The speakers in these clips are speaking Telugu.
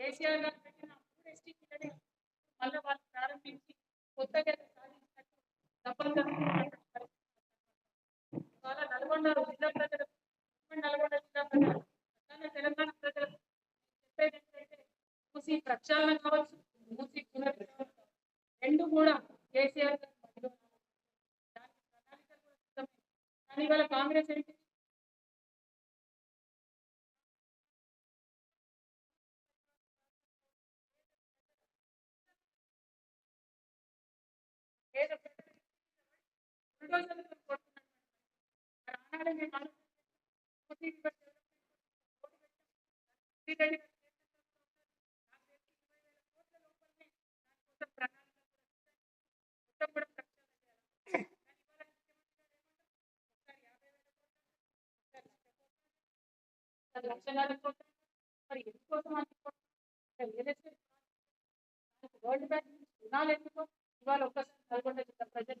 కేసీఆర్ గారు పెట్టిన అప్పుడు ఎస్టీ మళ్ళీ వాళ్ళు ప్రారంభించి కొత్తగా సాధించినట్టు తప్పనిసరి ఇవాళ నల్గొండ జిల్లా ప్రజలు నల్గొండ జిల్లా ప్రజలు తెలంగాణ ప్రజలు చెప్పేది ఏంటంటే మూసి ప్రక్షాళన కావచ్చు మూసి పునరుద్ధరణ రెండు కూడా కేసీఆర్ గారు మధ్యలో దానికి ప్రణాళిక కానీ ఇవాళ కాంగ్రెస్ ఏంటి వరల్డ్ బ్యాంక్ నుంచి రుణాలు ఎందుకు ఇవాళ ఒక్కసారి నల్గొండ జిల్లా ప్రజలు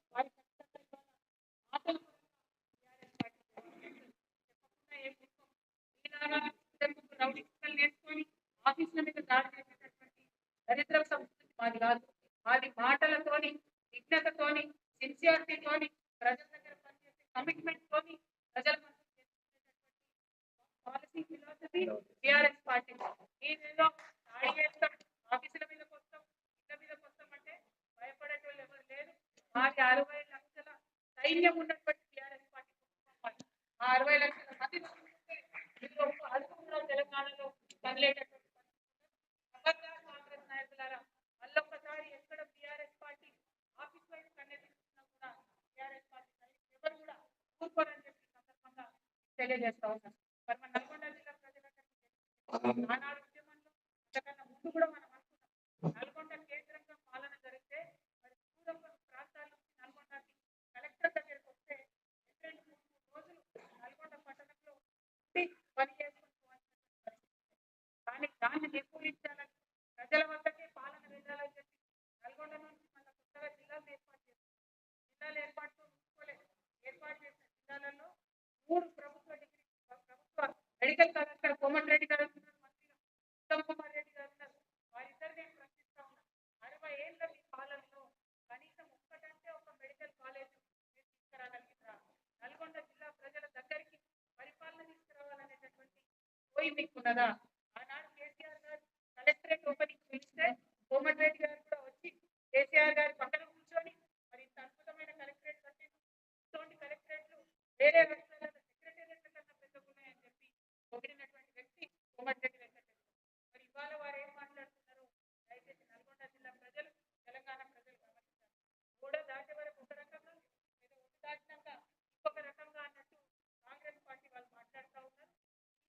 మీలాగా నేర్చుకొని ఆఫీసుల మీద దాడి చేసేటటువంటి దరిద్ర సంస్కృతి మాది కాదు మాది మాటలతోని విజ్ఞతతోని సిన్సియారిటీతోని ప్రజల దగ్గర పనిచేసే కమిట్మెంట్ తోని ప్రజల పాలసీ ఫిలాసఫీ టిఆర్ఎస్ పార్టీ మీరేదో దాడి చేస్తాం ఆఫీసుల మీద వస్తాం ఇళ్ళ మీద వస్తాం అంటే భయపడేటోళ్ళు ఎవరు లేరు మాది అరవై లక్షల సైన్యం ఉన్నటువంటి టిఆర్ఎస్ పార్టీ ఆ అరవై లక్షల మంది చూసుకుంటే ఇందులో ఒక్క అడుగు కూడా తెలంగాణలో కదిలేటటువంటి ఖబర్దార్ కాంగ్రెస్ నాయకులారా మళ్ళొక్కసారి ఎక్కడ టిఆర్ఎస్ పార్టీ ఆఫీస్ వైపు కన్నెత్తుకున్నా కూడా టిఆర్ఎస్ పార్టీ సైనికులు ఎవరు కూడా ఊరుకోరని చెప్పి సందర్భంగా తెలియజేస్తా ఉన్నాను మరి మన నల్గొండ జిల్లా ప్రజలందరికీ ఆనాడు ఉద్యమంలో అంతకన్నా ముందు కూడా మనం అనుకున్నాం నల్గొండ కేంద్రంగా పాలన జరిగితే మరి దూర ప్రాంతాల నుంచి నల్గొండకి కలెక్టర్ దగ్గరికి వస్తే రెండు మూడు రోజులు నల్గొండ పట్టణంలో ఉండి పని చేసుకుని పోవాల్సినటువంటి పరిస్థితి కానీ దాన్ని ప్రజల వద్దకే పాలన వెళ్ళాలని చెప్పి నల్గొండ నుంచి మన కొత్తగా జిల్లాలు ఏర్పాటు చేశారు. జిల్లాలు ఏర్పాటుతో చూసుకోలేదు ఏర్పాటు చేసిన జిల్లాలలో మూడు ప్రభుత్వ డిగ్రీ ప్రభుత్వ మెడికల్ కలెక్టర్ కోమటిరెడ్డి గారు ఉన్నారు మంత్రి ఉత్తమ్ కుమార్ రెడ్డి గారు ఉన్నారు. వారిద్దరు నేను ప్రశ్నిస్తా ఉన్నాను అరవై ఏళ్ళ మీ పాలనలో కనీసం ఒక్కటంటే ఒక మెడికల్ కాలేజ్ మీరు తీసుకురాగలిగిరా? నల్గొండ జిల్లా ప్రజల దగ్గరికి పరిపాలన తీసుకురావాలనేటటువంటి పోయి మీకున్నదా? కలెక్టరేట్ ఓపెనింగ్ పిలిస్తే కోమటిరెడ్డి గారు కూడా వచ్చి కేసీఆర్ గారి పక్కన కూర్చొని మరి అద్భుతమైన కలెక్టరేట్ కట్టింది కలెక్టరేట్లు వేరే రాష్ట్రాల సెక్రటేరియట్ల కన్నా పెద్దగున్నాయని చెప్పి పొగిడినటువంటి వ్యక్తి కోమటిరెడ్డి వెంకటరెడ్డి మరి ఇవాళ వారు ఏం మాట్లాడుతున్నారు దయచేసి నల్గొండ జిల్లా ప్రజలు తెలంగాణ ప్రజలు గమనించారు కూడా దాటే వరకు ఒక రకంగా లేదా ఒడ్డు దాటినాక ఇంకొక రకంగా అన్నట్టు కాంగ్రెస్ పార్టీ వాళ్ళు మాట్లాడుతూ ఉన్నారు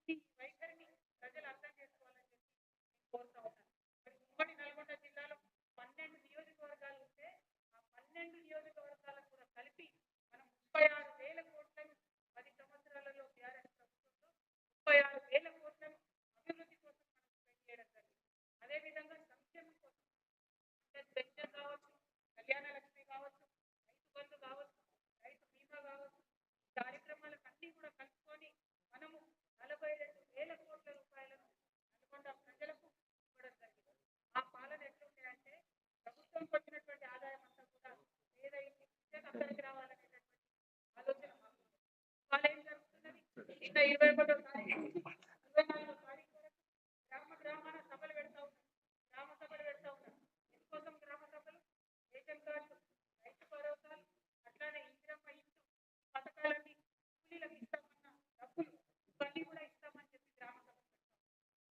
ఈ వైఖరిని ప్రజలు అర్థం చేసుకోవాలని చెప్పి నేను కోరుతా ఉన్నాను మరి ఉమ్మడి నల్గొండ జిల్లాలో పన్నెండు నియోజకవర్గాలు ఉంటే ఆ పన్నెండు నియోజకవర్గాలకు కూడా కలిపి మనం ముప్పై ఆరు వేల కోట్లను పది సంవత్సరాలలో టీఆర్ఎస్ ప్రభుత్వంలో ముప్పై ఆరు వేల కోట్లను అభివృద్ధి కోసం మనం స్పెండ్ చేయడం జరిగింది అదేవిధంగా సంక్షేమం కోసం అంటే పెన్షన్ కావచ్చు కళ్యాణ లక్ష్మి కావచ్చు రైతు బంధు కావచ్చు రైతు బీమా కావచ్చు ఈ కార్యక్రమాలకన్నీ కూడా కలుపుకొని మనము నలభై రెండు వేల కోట్ల రూపాయలను నల్గొండ ప్రజలకు ఇవ్వడం జరిగింది ఆ పాలన ఎట్లుండే అంటే వచ్చినటువంటి ఆదాయం అంతా కూడా ఏదైతే అందరికి రావాలనేటటువంటి ఆలోచన ఏం జరుగుతున్నది నిన్న ఇరవై ఒకటో తారీఖు నుంచి ఇరవై నాలుగో తారీఖు వరకు గ్రామ గ్రామాన సభలు పెడతా ఉన్నారు గ్రామ సభలు పెడతా ఉన్నారు ఎందుకోసం గ్రామ సభలు రేషన్ కార్డులు రైతు భరోసాలు అట్లానే ఇందిరమ్మ ఇల్లు ఈ పథకాలన్నీ కూలీలకు ఇస్తామన్న డబ్బులు ఇవన్నీ కూడా ఇస్తామని చెప్పి గ్రామ సభలు పెడతాం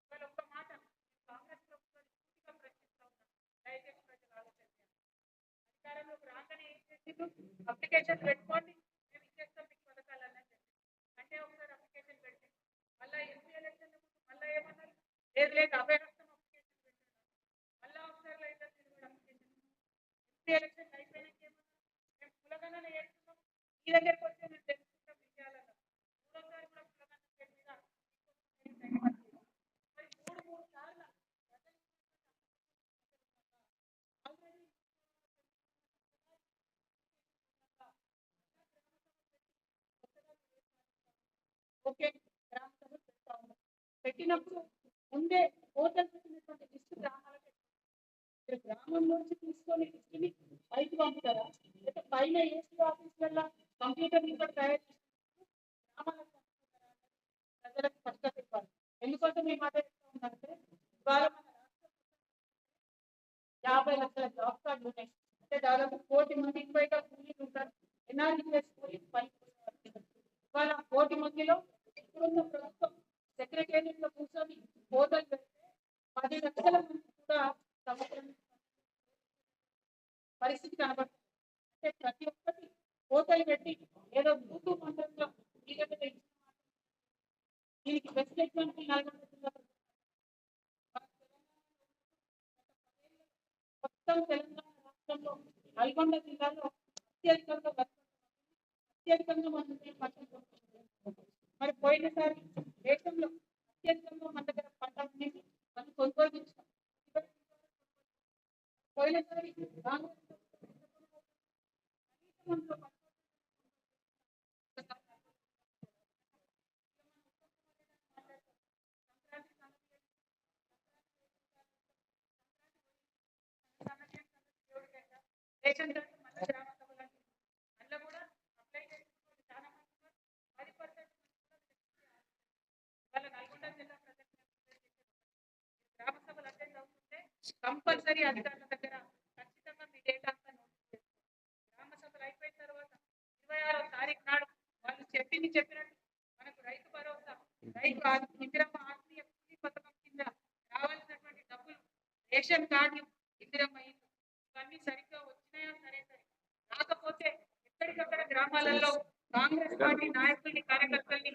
ఇవాళ ఒక్క మాట నేను కాంగ్రెస్ ప్రభుత్వాన్ని పూర్తిగా ప్రశ్నిస్తా ఉన్నాను దయచేసి ప్రజలు ఆలోచన చేయాలి అధికారంలోకి రాగానే ఏం చేసిండ్రు అప్లికేషన్ పెట్టుకోండి మేము ఇచ్చేస్తాం మీకు పథకాలు అని చెప్పి అంటే ఒకసారి అప్లికేషన్ పెడితే మళ్ళీ ఎంపీ ఎలక్షన్ మళ్ళీ ఏమన్నారు లేదు లేదు అభయహస్తం అప్లికేషన్ పెట్టారు మళ్ళీ ఒకసారి అయితే కూడా అప్లికేషన్ అసెంబ్లీ ఎలక్షన్ అయిపోయినాక మేము కులగణన చేస్తున్నాం మీ దగ్గరకు వచ్చి మేము తెలుసుకుంటాం మూడోసారి కూడా కులగణన మరి మూడు మూడు సార్లు ఓకే. గ్రామ పెడతా ఉన్నాం పెట్టినప్పుడు ముందే హోటల్ పెట్టినటువంటి లిస్టు మీరు గ్రామంలోంచి తీసుకొని లిస్టుని పైకి పంపుతారా? లేకపోతే పైన ఏసీ ఆఫీసులలో కంప్యూటర్ ఇక్కడ తయారు చేసి గ్రామాలకు ప్రజలకు స్పష్టత ఇవ్వాలి ఎందుకంటే మేము అదే చెప్తా ఇవాళ మన యాభై లక్షల జాబ్ కార్డులు ఉన్నాయి. అంటే దాదాపు కోటి మందికి పైగా కూలీలు ఉంటారు. ఎన్ఆర్జీఎస్ కూలీ పని ఇవాళ కోటి మందిలో మొత్తం తెలంగాణ రాష్ట్రంలో నల్గొండ జిల్లాలో అత్యధికంగా అత్యధికంగా మంది పంటలు మరి పోయినసారి దేశంలో అత్యధికంగా మన దగ్గర పంట అనేది మనం కొనుగోలు చేసాం పోయినసారి కాంగ్రెస్ రేషన్ కార్డు మళ్ళీ గ్రామ సభలు అందులో కూడా అప్లై చేసుకుని చాలా మంది పది పర్సెంట్ వాళ్ళ నల్గొండ జిల్లా ప్రజలకు గ్రామ సభలు అటెండ్ అవుతుంటే కంపల్సరీ అధికారుల దగ్గర ఖచ్చితంగా మీ డేటా అంతా నోట్ చేసుకోండి గ్రామ సభలు అయిపోయిన తర్వాత ఇరవై ఆరో తారీఖు నాడు వాళ్ళు చెప్పింది చెప్పినట్టు మనకు రైతు భరోసా రైతు ఆ- ఇందిరమ్మ ఆత్మీయ కూలీ పథకం కింద రావాల్సినటువంటి డబ్బులు రేషన్ కార్డులు ఇందిరమ్మ ఇల్లు ఇవన్నీ సరిగ్గా వచ్చినాయా సరే సరే. రాకపోతే ఎక్కడికక్కడ గ్రామాలలో కాంగ్రెస్ పార్టీ నాయకుల్ని కార్యకర్తల్ని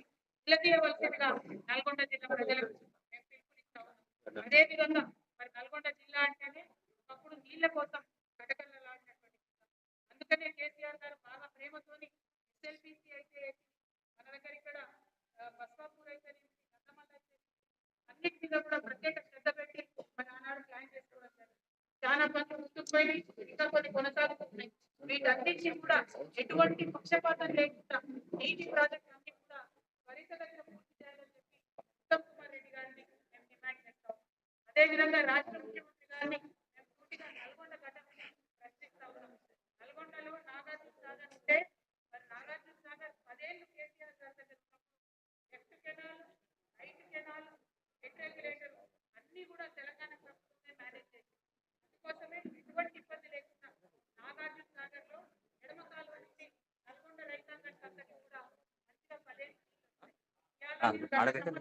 నిలదీయవలసిందిగా నల్గొండ జిల్లా ప్రజలకు మేము పిలుపునిస్తా ఉన్నాం అదే విధంగా మరి నల్గొండ జిల్లా అంటేనే ఒకప్పుడు నీళ్ళ కోసం కటకల్లలాడినటువంటి అందుకనే కేసీఆర్ గారు బాగా ప్రేమతోని ఎస్ఎల్పిసి అయితే మన దగ్గర ఇక్కడ బస్వాపూర్ అయితే ఏంటి, అయితే కూడా ప్రత్యేక శ్రద్ధ పెట్టి మరి ఆనాడు ప్లాన్ చేసుకోవడం జరిగింది చాలా పనులు ముందుకు పోయినాయి ఇంకా కొన్ని కొనసాగుతున్నాయి వీటన్నిటిని కూడా ఎటువంటి పక్షపాతం లేకుండా నీటి ప్రాజెక్ట్ అన్ని కూడా త్వరితగతిన పూర్తి చేయాలని చెప్పి ఉత్తమ్ కుమార్ రెడ్డి గారిని మేము డిమాండ్ చేస్తాం అదే రాష్ట్ర ముఖ్యమంత్రి గారిని మేము పూర్తిగా నల్గొండ ఘటనని ప్రశ్నిస్తా ఉన్నాం నల్గొండలో నాగార్జున సాగర్ ఉంటే మరి నాగార్జున సాగర్ పదేళ్ళు కేసీఆర్ గారి దగ్గర ఉన్నప్పుడు left canal right canal head regulator అన్ని కూడా తెలంగాణ ప్రభుత్వమే మేనేజ్ చేసింది అందుకోసమే ఎటువంటి ఇబ్బంది లేకుండా నాగార్జున సాగర్లో ఎడమ కాలువ నుంచి నల్గొండ రైతాంగానికి అందరికీ కూడా మంచిగా పదేళ్ళు ఇవాళ మీరు గత అడగండి.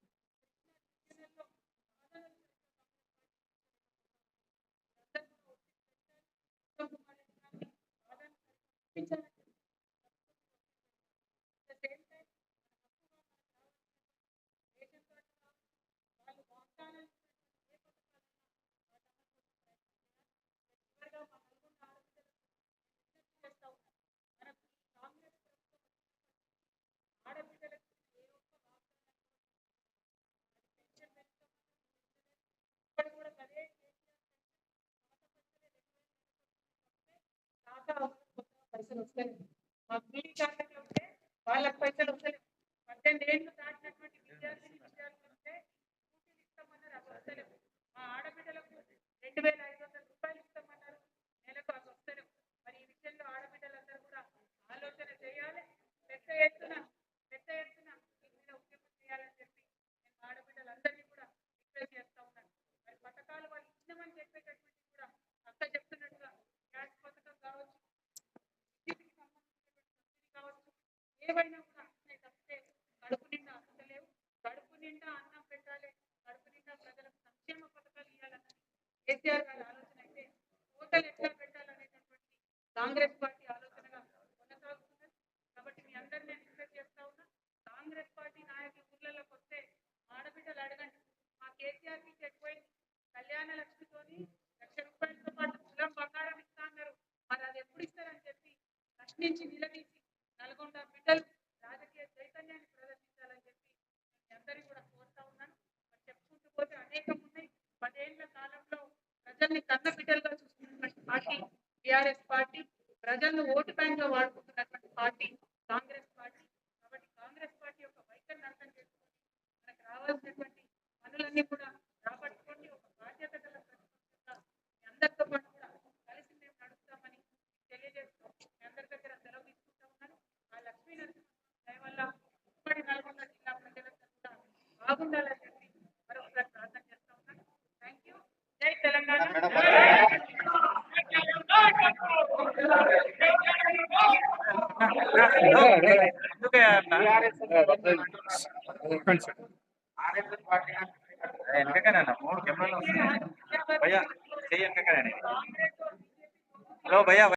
పైసలు వస్తాయి మా కూలీ ఉంటే వాళ్ళకి పైసలు వస్తాయి పద్దెనిమిది ఏళ్ళు దాటినటువంటి విద్యార్థిని విద్యార్థులు ఉంటే ఇస్తామన్నారు అవి వస్తలేవు. మా ఆడబిడ్డలకు రెండు వేల ఐదు వందల రూపాయలు ఇస్తామన్నారు నెలకు అవి వస్తలేవు. మరి ఈ విషయంలో ఆడబిడ్డలందరూ కూడా ఆలోచన చేయాలి పెద్ద ఎత్తున పెద్ద ఎత్తున దీని మీద ఉద్యమం చేయాలని చెప్పి నేను ఆడబిడ్డలందరినీ కూడా రిక్వెస్ట్ చేస్తా ఉన్నాను మరి పథకాలు వాళ్ళు ఇచ్చినామని చెప్పేటటువంటి కూడా అక్క చెప్తున్నట్టుగా గ్యాస్ పథకం కావచ్చు విద్యుత్కి సంబంధించినటువంటి సబ్సిడీ కావచ్చు ఏవైనా కూడా అన్నీ తప్పితే కడుపు నిండా అసలేవు కడుపు నిండా అన్నం పెట్టాలి. కడుపు నిండా ప్రజలకు సంక్షేమ పథకాలు ఇవ్వాలన్నది కేసీఆర్ గారి ఆలోచన అయితే కోతలు ఎట్లా పెట్టాలనేటటువంటి కాంగ్రెస్ పార్టీ ఆలోచనగా కొనసాగుతున్నది. కాబట్టి మీ అందరు నేను రిక్వెస్ట్ చేస్తా ఉన్నా కాంగ్రెస్ పార్టీ నాయకులు ఊర్లలోకి వస్తే ఆడబిడ్డలు అడగండి. మా కేసీఆర్కి ఎక్కువైంది కళ్యాణ లక్ష్మితోని లక్ష రూపాయలతో పాటు తులం బంగారం ఇస్తా అన్నారు. మరి అది ఎప్పుడు ఇస్తారని చెప్పి ప్రశ్నించి నిలదీసి నల్గొండ బిడ్డలు. రాజకీయ చైతన్యాన్ని ప్రదర్శించాలని చెప్పి మీ అందరినీ కూడా కోరుతా ఉన్నాను. చెప్పుకుంటూ పోతే అనేకం ఉన్నాయి. పదేళ్ళ కాలంలో ప్రజల్ని కన్న బిడ్డలుగా చూసుకున్నటువంటి పార్టీ టిఆర్ఎస్ పార్టీ ప్రజలను ఓటు బ్యాంక్గా వాడుకుంటున్నటువంటి పార్టీ బాగుండాలని చెప్పి మరొకసారి ప్రార్థన చేస్తా ఉన్నాను థ్యాంక్ యూ జై తెలంగాణ వెనకనే మూడు కెమెరాలు వస్తున్నాయి భయ్యా చెయ్యి వెనకనే హలో భయ్యా